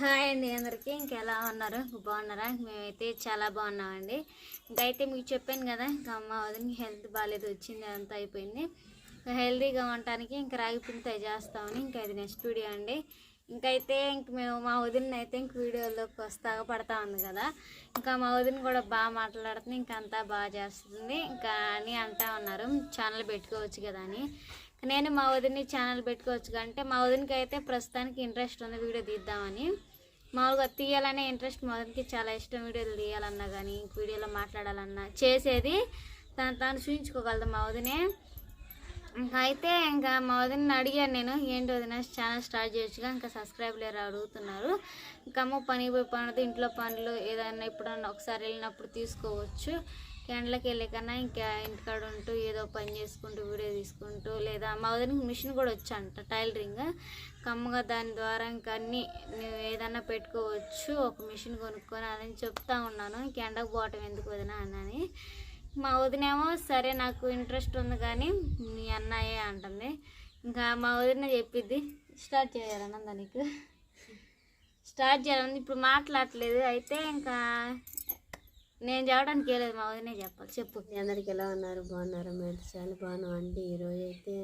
Hi అండి అందరికీ. ఇంకెలా ఉన్నారు? బాగున్నారా? మేమైతే చాలా బాగున్నామండి. ఇంకైతే మీకు చెప్పాను కదా ఇంకా అమ్మ వదిన హెల్త్ బాగాలేదు వచ్చింది అంతా అయిపోయింది. హెల్తీగా ఉండటానికి ఇంకా రాగి చేస్తామని ఇంకా ఇది నెక్స్ట్ వీడియో అండి. ఇంకైతే ఇంక మేము మా వదిన అయితే ఇంక వీడియోలోకి వస్తాగా పడతా ఉంది కదా. ఇంకా మా వదిన కూడా బాగా మాట్లాడుతుంది ఇంకంతా అంతా బాగా చేస్తుంది. ఇంకా అని అంటా ఉన్నారు. ఛానల్ పెట్టుకోవచ్చు కదా అని. నేను మా వదిని ఛానల్ పెట్టుకోవచ్చు అంటే మా వదినకి అయితే ప్రస్తుతానికి ఇంట్రెస్ట్ ఉంది వీడియో తీద్దామని. మామూలుగా తీయాలనే ఇంట్రెస్ట్ మా వదినకి చాలా ఇష్టం వీడియోలు తీయాలన్నా కానీ వీడియోలో మాట్లాడాలన్నా చేసేది తను తాను చూపించుకోగలదు మా వదినే. ఇంకా అయితే ఇంకా మా వదిన అడిగాను నేను ఏంటి వదిన ఛానల్ స్టార్ట్ చేయొచ్చుగా? ఇంకా సబ్స్క్రైబ్లేరు అడుగుతున్నారు. ఇంకా అమ్మ పని పోయి పనులు ఇంట్లో పనులు ఏదైనా ఎప్పుడన్నా ఒకసారి వెళ్ళినప్పుడు తీసుకోవచ్చు. ఎండలకి వెళ్ళే కన్నా ఇంకా ఇంటికాడ ఉంటూ ఏదో పని చేసుకుంటూ వీడియో తీసుకుంటూ లేదా మా వదినకి మిషన్ కూడా వచ్చంట టైలరింగ్. కమ్మగా దాని ద్వారా ఇంకా అన్ని నువ్వు ఏదన్నా పెట్టుకోవచ్చు ఒక మిషన్ కొనుక్కొని అదని చెప్తా ఉన్నాను. ఇంక ఎండకు పోవటం ఎందుకు వదినా అన్నని మా వదినేమో సరే నాకు ఇంట్రెస్ట్ ఉంది కానీ మీ అన్నయ్యే అంటుంది. ఇంకా మా వదిన చెప్పిద్ది స్టార్ట్ చేయాలన్నా దానికి స్టార్ట్ చేయాలని ఇప్పుడు మాట్లాడట్లేదు. అయితే ఇంకా నేను చెప్పడానికి లేదు మా వదినే చెప్పాలి. చెప్పు. మీ అందరికి ఎలా ఉన్నారు? బాగున్నారు? మేము చాలా బాగున్నాం అండి ఈరోజు అయితే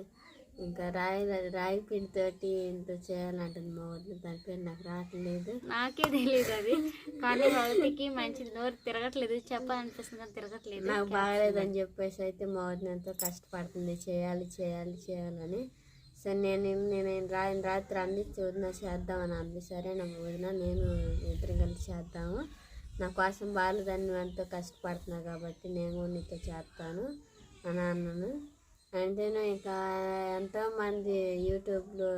ఇంకా రాయి రాయి పిండితోటి ఇంత చేయాలంటుంది మా వదిన. దాని పేరు నాకు రావట్లేదు. నాకే తెలియదు అది. కానీ మా వదినకి మంచిది నోరు తిరగట్లేదు. చెప్పాలనిపిస్తుంది? కానీ తిరగట్లేదు. నాకు బాగలేదని చెప్పేసి అయితే మా వదిన ఎంతో కష్టపడుతుంది. చేయాలి చేయాలి చేయాలని. సరే నేను నేను రాత్రి అంది వదిన చేద్దామని అంది. సరే నా వదిన? నేను ఇద్దరం కలిసి చేద్దాము. నా కోసం బాగాలేదని నువ్వు ఎంతో కష్టపడుతున్నావు కాబట్టి నేను కూడా నీతో చేస్తాను అని అన్నాను. అంటే ఇంకా ఎంతోమంది యూట్యూబ్లో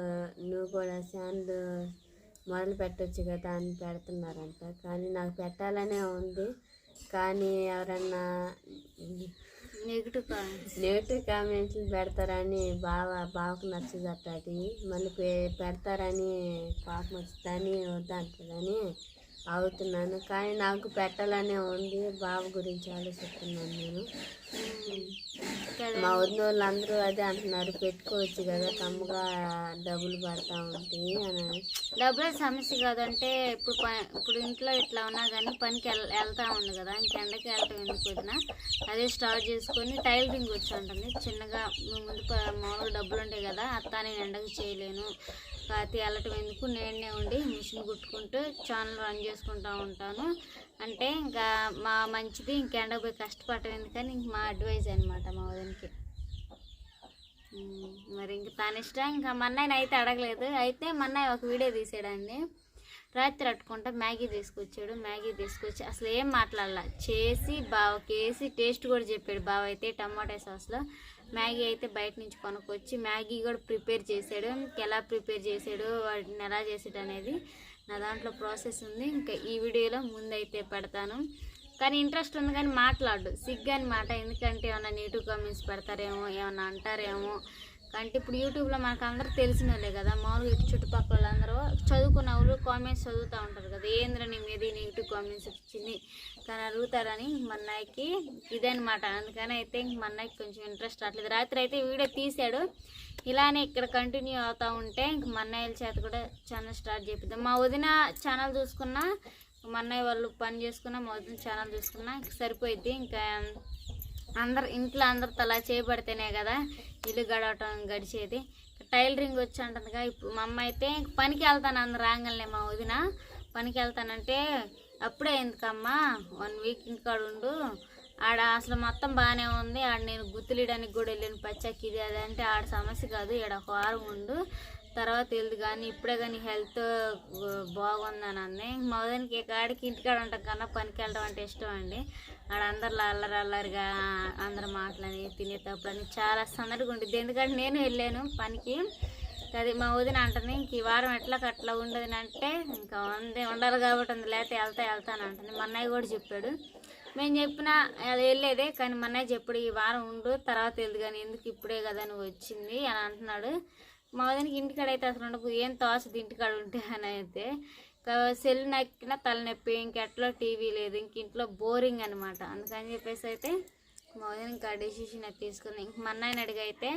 నువ్వు కూడా ఛానల్ మొదలు పెట్టొచ్చు కదా అని పెడుతున్నారంట. కానీ నాకు పెట్టాలనే ఉంది. కానీ ఎవరన్నా నెగిటివ్ కామెంట్స్. నెగిటివ్ కామెంట్లు పెడతారని బాగా బావకు నచ్చదట అది. మళ్ళీ పెడతారని పాపం వచ్చిందని వద్దంటుందని అవుతున్నాను కానీ నాకు పెట్టాలనే ఉంది. బాబు గురించి ఆలోచిస్తున్నాను నేను. మా వదిన వాళ్ళందరూ అదే అంటున్నారు. పెట్టుకోవచ్చు కదా తమ్ముగా డబ్బులు పడతా ఉంటాయి అని. డబ్బుల సమస్య కాదంటే ఇప్పుడు ఇప్పుడు ఇంట్లో ఇట్లా ఉన్నా కానీ పనికి వెళ్తా ఉంది కదా. ఇంకెండకి వెళ్తాం ఎందుకు వదినా? అదే స్టార్ట్ చేసుకొని టైలరింగ్ వచ్చి ఉంటుంది చిన్నగా ముందు మామూలుగా డబ్బులు ఉంటాయి కదా అత్త నేను ఎండకు చేయలేను. కాతి వెళ్ళటం ఎందుకు? నేనే ఉండి మిషన్ కుట్టుకుంటూ ఛానల్ రన్ చేసుకుంటూ ఉంటాను. అంటే ఇంకా మా మంచిది ఇంకెండ పోయి కష్టపడటం ఎందుకని ఇంక మా అడ్వైజ్ అనమాట మా వదినకి. మరి ఇంక తన ఇష్టం. ఇంకా మన్నయ్యని అయితే అడగలేదు. అయితే మన్నయ్య ఒక వీడియో తీసాడండి. రాత్రి అట్టుకుంటా మ్యాగీ తీసుకొచ్చాడు. మ్యాగీ తీసుకొచ్చి అసలు ఏం మాట్లాడాల. చేసి బావకేసి టేస్ట్ కూడా చెప్పాడు బావ. అయితే టమాటా సాస్లో మ్యాగీ అయితే బయట నుంచి కొనుక్కొచ్చి మ్యాగీ కూడా ప్రిపేర్ చేశాడు ఎలా ప్రిపేర్ చేశాడు వాటిని ఎలా చేసాడు అనేది నా దాంట్లో ప్రాసెస్ ఉంది. ఇంకా ఈ వీడియోలో ముందైతే పెడతాను. కానీ ఇంట్రెస్ట్ ఉంది కానీ మాట్లాడు. సిగ్గు మాట. ఎందుకంటే ఏమైనా నెగిటివ్ కామెంట్స్ పెడతారేమో ఏమైనా అంటారేమో అంటే ఇప్పుడు యూట్యూబ్లో మనకు అందరూ తెలిసిన వాళ్ళే కదా మామూలుగా ఇటు చుట్టుపక్కల అందరూ చదువుకున్న వాళ్ళు కామెంట్స్ చదువుతూ ఉంటారు కదా ఏంద్ర నీ మీద నెగిటివ్ కామెంట్స్ వచ్చింది తను అడుగుతారని మా అన్నయ్యకి ఇదనమాట అందుకని అయితే మన్నాయికి మా అన్నయ్యకి కొంచెం ఇంట్రెస్ట్ రావట్లేదు. రాత్రి అయితే వీడియో తీశాడు. ఇలానే ఇక్కడ కంటిన్యూ అవుతూ ఉంటే ఇంక మా అన్నయ్యల చేత కూడా ఛానల్ స్టార్ట్ చేపిద్దాం. మా వదిన ఛానల్ చూసుకున్నా మా అన్నయ్య వాళ్ళు పని చేసుకున్నా మా వదిన ఛానల్ చూసుకున్నా సరిపోయిద్ది. ఇంకా అందరు ఇంట్లో అందరితో అలా చేయబడితేనే కదా ఇల్లు గడవటం గడిచేది. టైలరింగ్ వచ్చి అంటుందిగా ఇప్పుడు మా అమ్మ అయితే పనికి వెళ్తాను అందరు రాగానే మా వదిన. పనికి వెళ్తానంటే అప్పుడే ఎందుకమ్మా? వన్ వీక్ ఇంటికాడ ఉండు. ఆడ అసలు మొత్తం బాగానే ఉంది. ఆడ నేను గుర్తులేయడానికి కూడా వెళ్ళిన. పచ్చకి ఇది అది అంటే ఆడ సమస్య కాదు. ఈడ ఒక వారం ఉండు. తర్వాత వెళ్ళదు కానీ ఇప్పుడే కానీ హెల్త్ బాగుందని అంది. మా వదినకి కాడికి ఇంటికాడ ఉంటాం కన్నా పనికి వెళ్ళడం అంటే ఇష్టం అండి. ఆడ అందరు అల్లరి అల్లరిగా అందరు మాటలని తినేటప్పుడని చాలా సందడిగా ఉంటుంది ఎందుకంటే నేను వెళ్ళాను పనికి. అది మా వదిన అంటుంది ఇంక ఈ వారం ఎట్లా అట్లా ఉండదు అంటే ఇంకా ఉంది ఉండాలి కాబట్టి ఉంది లేకపోతే వెళ్తా వెళ్తాను అంటుంది. మా అన్నయ్య కూడా చెప్పాడు. మేము చెప్పిన అది వెళ్ళేదే కానీ మా అన్నయ్య చెప్పాడు ఈ వారం ఉండు తర్వాత వెళ్దు కానీ ఎందుకు ఇప్పుడే కదా నువ్వు వచ్చింది అని అంటున్నాడు. మా వదినకి ఇంటికాడ అయితే అసలు ఉండకు ఏం తోసది ఇంటికాడ ఉంటే అని అయితే. సెల్ నక్కిన తలనొప్పి ఇంకెట్లో టీవీ లేదు ఇంక ఇంట్లో బోరింగ్ అనమాట అందుకని చెప్పేసి అయితే మా ఇంకా డెసిషన్ అది తీసుకుంది. ఇంక మా అడిగైతే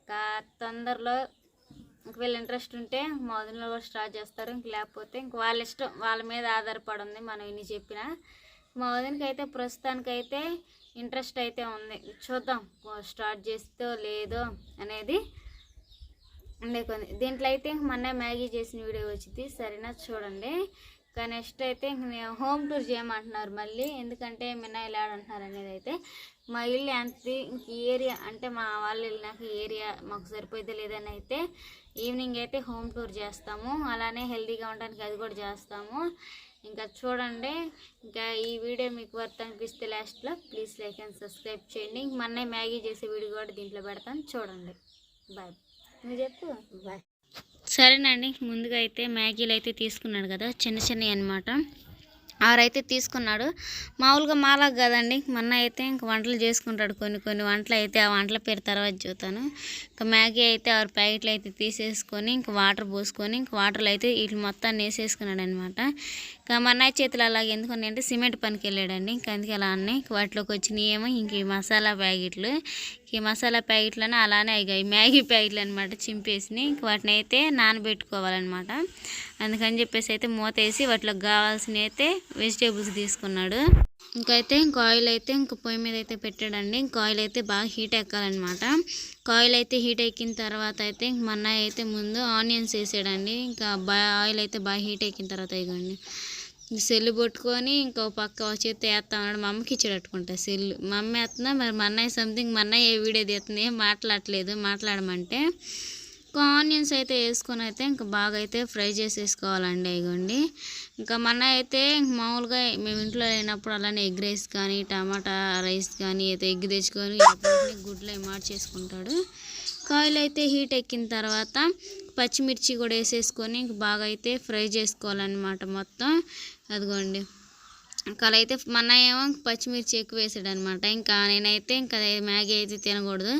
ఇంకా తొందరలో ఇంక వీళ్ళు ఇంట్రెస్ట్ ఉంటే మా కూడా స్టార్ట్ చేస్తారు. ఇంక లేకపోతే ఇంక వాళ్ళ ఇష్టం వాళ్ళ మీద ఆధారపడి ఉంది మనం ఇన్ని చెప్పిన. మా అయితే ప్రస్తుతానికైతే ఇంట్రెస్ట్ అయితే ఉంది. చూద్దాం స్టార్ట్ చేస్తో లేదో అనేది లేకుంది కొన్ని. దీంట్లో అయితే ఇంక మొన్న మ్యాగీ చేసిన వీడియో వచ్చింది. సరేనా? చూడండి. ఇంకా నెక్స్ట్ అయితే ఇంక హోమ్ టూర్ చేయమంటున్నారు మళ్ళీ. ఎందుకంటే మిన్నాయిలు ఆడంటున్నారు అనేది అయితే. మా ఇల్లు ఎంత ఇంక ఈ ఏరియా అంటే మా వాళ్ళు వెళ్ళినాక ఏరియా మాకు సరిపోయితే లేదని అయితే ఈవినింగ్ అయితే హోమ్ టూర్ చేస్తాము. అలానే హెల్తీగా ఉండడానికి అది కూడా చేస్తాము. ఇంకా చూడండి. ఇంకా ఈ వీడియో మీకు వర్త్ అనిపిస్తే లాస్ట్లో ప్లీజ్ లైక్ అండ్ సబ్స్క్రైబ్ చేయండి. ఇంక మొన్న మ్యాగీ చేసే వీడియో కూడా దీంట్లో పెడతాను. చూడండి. బాయ్. సరేనండి ముందుగా అయితే మ్యాగీలు అయితే తీసుకున్నాడు కదా చిన్న చిన్నవి అనమాట ఆరైతే తీసుకున్నాడు. మామూలుగా మాలాగా కదండి మొన్న అయితే ఇంక వంటలు చేసుకుంటాడు కొన్ని కొన్ని వంటలు అయితే ఆ వంటల పేరు తర్వాత చూతాను. ఇంకా మ్యాగీ అయితే ఆరు ప్యాకెట్లు అయితే తీసేసుకొని ఇంక వాటర్ పోసుకొని ఇంక వాటర్లో అయితే వీటి మొత్తాన్ని వేసేసుకున్నాడు అనమాట ఇంకా మా అన్నయ్య చేతులు అలాగే ఎందుకని అంటే సిమెంట్ పనికి వెళ్ళాడండి. ఇంకా అందుకే అలా అన్నీ ఇంక వాటిలోకి వచ్చినాయి ఏమో ఇంక ఈ మసాలా ప్యాకెట్లు ఈ మసాలా ప్యాకెట్లను అలానే ఇక ఈ మ్యాగీ ప్యాకెట్లు అనమాట చింపేసి ఇంక వాటిని అయితే నానబెట్టుకోవాలన్నమాట అందుకని చెప్పేసి అయితే మూత వేసి వాటిలో కావాల్సినవి అయితే వెజిటేబుల్స్ తీసుకున్నాడు. ఇంకైతే ఇంక ఆయిల్ అయితే ఇంక పొయ్యి మీద అయితే పెట్టాడండి. ఇంక ఆయిల్ అయితే బాగా హీట్ ఎక్కాలన్నమాట ఆయిల్ అయితే హీట్ ఎక్కిన తర్వాత అయితే ఇంక మా అన్నయ్య అయితే ముందు ఆనియన్స్ వేసాడండి. ఇంకా బాగా ఆయిల్ అయితే బాగా హీట్ ఎక్కిన తర్వాత ఇగండి సెల్లు పట్టుకొని ఇంకో పక్క ఒక చేతి వేస్తా ఉన్నాడు మా అమ్మకి ఇచ్చాడట్టుకుంటా సెల్లు. మా అమ్మ వేస్తున్నా మరి మా అన్నయ్య సంథింగ్ మా అన్నయ్య ఏ వీడియో తీస్తుంది ఏం మాట్లాడట్లేదు మాట్లాడమంటే ఇంకా ఆనియన్స్ అయితే వేసుకొని అయితే ఇంకా బాగా అయితే ఫ్రై చేసేసుకోవాలండి ఇగోండి. ఇంకా మన అయితే మామూలుగా మేము ఇంట్లో లేనప్పుడు అలానే ఎగ్ రైస్ కానీ టమాటా రైస్ కానీ అయితే ఎగ్ తెచ్చుకొని గుడ్లు మార్చేసుకుంటాడు. కాయిల్ అయితే హీట్ ఎక్కిన తర్వాత పచ్చిమిర్చి కూడా వేసేసుకొని బాగా అయితే ఫ్రై చేసుకోవాలన్నమాట మొత్తం. అదిగోండి. ఇంకా అలా అయితే మన ఏమో పచ్చిమిర్చి ఎక్కువ వేసాడు అనమాట ఇంకా నేనైతే ఇంకా మ్యాగీ అయితే తినకూడదు.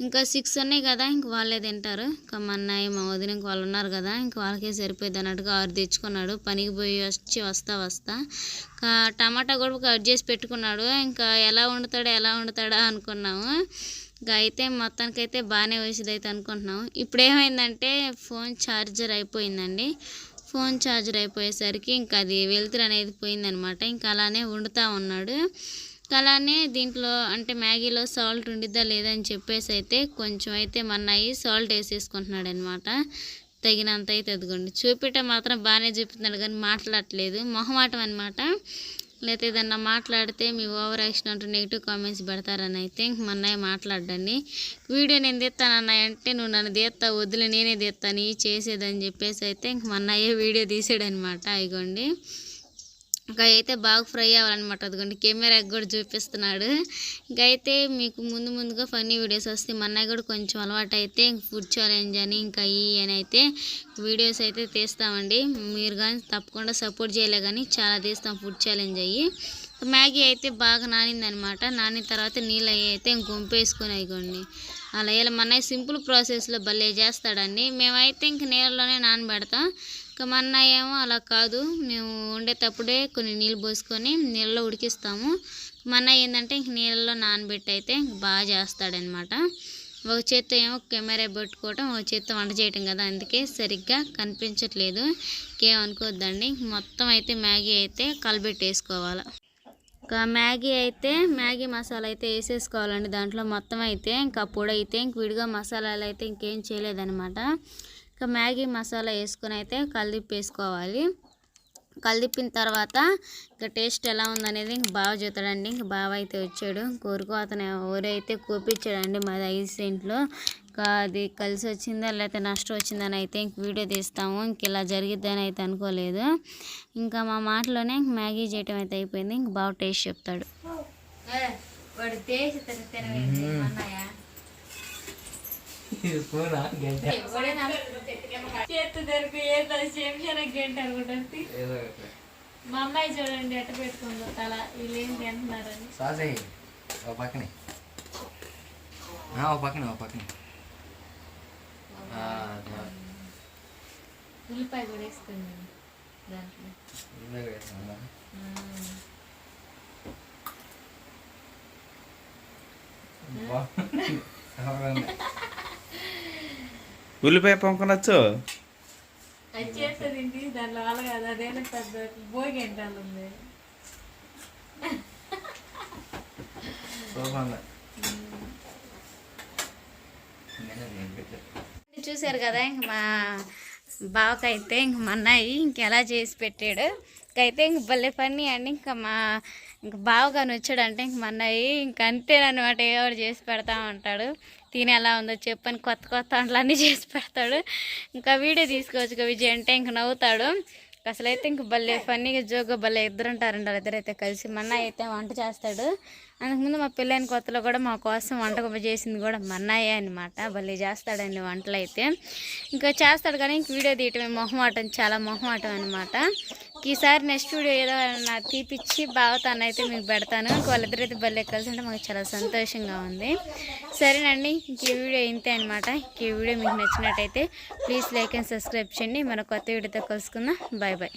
ఇంకా సిక్స్ ఉన్నాయి కదా ఇంక వాళ్ళే తింటారు. ఇంకా మా అన్నయ్య మా వదిన ఇంక వాళ్ళు ఉన్నారు కదా ఇంక వాళ్ళకే సరిపోయింది అన్నట్టుగా ఆరు తెచ్చుకున్నాడు. పనికి పోయి వచ్చి వస్తా వస్తా. ఇంకా టమాటా కూడా కట్ చేసి పెట్టుకున్నాడు. ఇంకా ఎలా వండుతాడో ఎలా వండుతాడా అనుకున్నాము. అయితే మొత్తానికైతే బాగానే వేసేది అయితే అనుకుంటున్నాం. ఇప్పుడు ఏమైందంటే ఫోన్ ఛార్జర్ అయిపోయిందండి. ఫోన్ ఛార్జర్ అయిపోయేసరికి ఇంకా అది వెలుతురు అనేది పోయిందనమాట. ఇంకా అలానే వండుతూ ఉన్నాడు. అలానే దీంట్లో అంటే మ్యాగీలో సాల్ట్ ఉండిద్దా లేదా అని చెప్పేసి అయితే కొంచెం అయితే మన్నాయి సాల్ట్ వేసేసుకుంటున్నాడు అనమాట తగినంత అయితే అదిగోండి. చూపిట మాత్రం బాగానే చూపుతున్నాడు కానీ మాట్లాడట్లేదు. మొహమాటం అనమాట లేకపోతే ఏదన్నా మాట్లాడితే మీ ఓవర్ యాక్షన్ అంటూ నెగిటివ్ కామెంట్స్ పెడతారని అయితే ఇంక మా అన్నయ్య మాట్లాడండి. వీడియో నేను తీస్తాను అంటే నువ్వు నన్ను తీస్తా వద్దులే నేనే తీస్తాను ఈ చేసేదని చెప్పేసి అయితే ఇంక మా అన్నయ్య వీడియో తీసాడనమాట ఇగోండి. ఇంకా అయితే బాగా ఫ్రై అవ్వాలన్నమాట. అదిగోండి కెమెరాకి కూడా చూపిస్తున్నాడు. ఇంకా అయితే మీకు ముందు ముందుగా ఫన్నీ వీడియోస్ వస్తే మా అన్నయ్య కూడా కొంచెం అలవాటు అయితే ఫుడ్ ఛాలెంజ్ అని ఇంకా ఈ అని అయితే వీడియోస్ అయితే తీస్తామండి. మీరు కానీ తప్పకుండా సపోర్ట్ చేయలే కానీ చాలా తీస్తాం ఫుడ్ ఛాలెంజ్ అయ్యి. మ్యాగీ అయితే బాగా నానిందనమాట నానిన తర్వాత నీళ్ళు అయ్యి అయితే ఇంక వంపేసుకొని అలా ఇలా మన సింపుల్ ప్రాసెస్లో భలే చేస్తాడండి. మేమైతే ఇంక నీళ్ళలోనే నానబెడతాం. ఇంకా మా అన్నయ్య ఏమో అలా కాదు. మేము వండేటప్పుడే కొన్ని నీళ్ళు పోసుకొని నీళ్ళలో ఉడికిస్తాము. మా అన్నయ్య ఏంటంటే ఇంక నీళ్ళలో నానబెట్టి అయితే ఇంక బాగా చేస్తాడనమాట. ఒక చేత్తో ఏమో కెమెరా పెట్టుకోవటం ఒక చేత్తో వంట చేయటం కదా అందుకే సరిగ్గా కనిపించట్లేదు. ఇంకేమనుకోవద్దండి మొత్తం అయితే మ్యాగీ అయితే కలబెట్టేసుకోవాలి ఇంకా మ్యాగీ అయితే మ్యాగీ మసాలా అయితే వేసేసుకోవాలండి. దాంట్లో మొత్తం అయితే ఇంకా పొడి అయితే ఇంక విడిగా మసాలాలు అయితే ఇంకేం చేయలేదన్నమాట ఇంకా మ్యాగీ మసాలా వేసుకొని అయితే కలిపేసుకోవాలి. కలిపిన తర్వాత ఇంకా టేస్ట్ ఎలా ఉందనేది ఇంక బాగా చూస్తాడండి ఇంక బావ అయితే వచ్చాడు. కోరుకో అతను ఎవరైతే కూపించాడండి మాది ఐదు సెంట్లో ఇంకా అది కలిసి వచ్చిందా లేకపోతే నష్టం వచ్చిందని అయితే ఇంక వీడియో తీస్తాము. ఇంక ఇలా జరిగిద్దని అయితే అనుకోలేదు. ఇంకా మా మాటలోనే ఇంక మ్యాగీ చేయటం అయితే అయిపోయింది. ఇంక బాగా టేస్ట్ చెప్తాడు వాడు టేస్ట్ ఫోనా గంట చేతు దొరికి ఏదో గంట అనుకుంటుంది మా అమ్మాయి చూడండి ఎట్ట పెట్టుకుందో తల వీళ్ళు ఏం తింటున్నారని సాస్ ఓ పక్కనే. ఓ పక్కనే ఓ పక్కనే. ఉల్లిపాయ కూడా వేసుకుంది దాంట్లో. బాగుంది. ఉల్లిపాయ పొంకనొచ్చు? చూశారు కదా ఇంక మా బావకైతే ఇంక మా అన్నయ్య ఇంకెలా చేసి పెట్టాడు. ఇంకైతే ఇంక భలే పని అండి. ఇంకా మా ఇంక బావగాని వచ్చాడంటే ఇంక మా అన్నయ్య ఇంక అంతేనమాట ఎవరు చేసి పెడతా ఉంటాడు. తిని ఎలా ఉందో చెప్పని కొత్త కొత్త వంటలు అన్నీ చేసి పెడతాడు. ఇంకా వీడియో తీసుకోవచ్చు విజయ్ అంటే ఇంక నవ్వుతాడు. అసలు అయితే ఇంక భలే ఫన్నీగా జోగా భలే ఇద్దరు ఉంటారండి ఇద్దరైతే కలిసి మన్న అయితే వంట చేస్తాడు. అంతకుముందు మా పిల్లని కొత్తలో కూడా మా కోసం వంట చేసింది కూడా మన్నాయే అనమాట భలే చేస్తాడండి వంటలు అయితే ఇంకా చేస్తాడు కానీ ఇంక వీడియో తీయటమే మొహమాటం చాలా మొహమాటం అనమాట ఈసారి నెక్స్ట్ వీడియో ఏదో నా తీపిచ్చి బాగా తనైతే మీకు పెడతాను. ఇంక వాళ్ళిద్దరైతే భలే కలిసి ఉంటే మాకు చాలా సంతోషంగా ఉంది. సరేనండి ఇంక ఈ వీడియో ఇంతే అనమాట ఈ వీడియో మీకు నచ్చినట్టయితే ప్లీజ్ లైక్ అండ్ సబ్స్క్రైబ్ చేయండి. మన కొత్త వీడియోతో కలుసుకుందాం. Bye bye.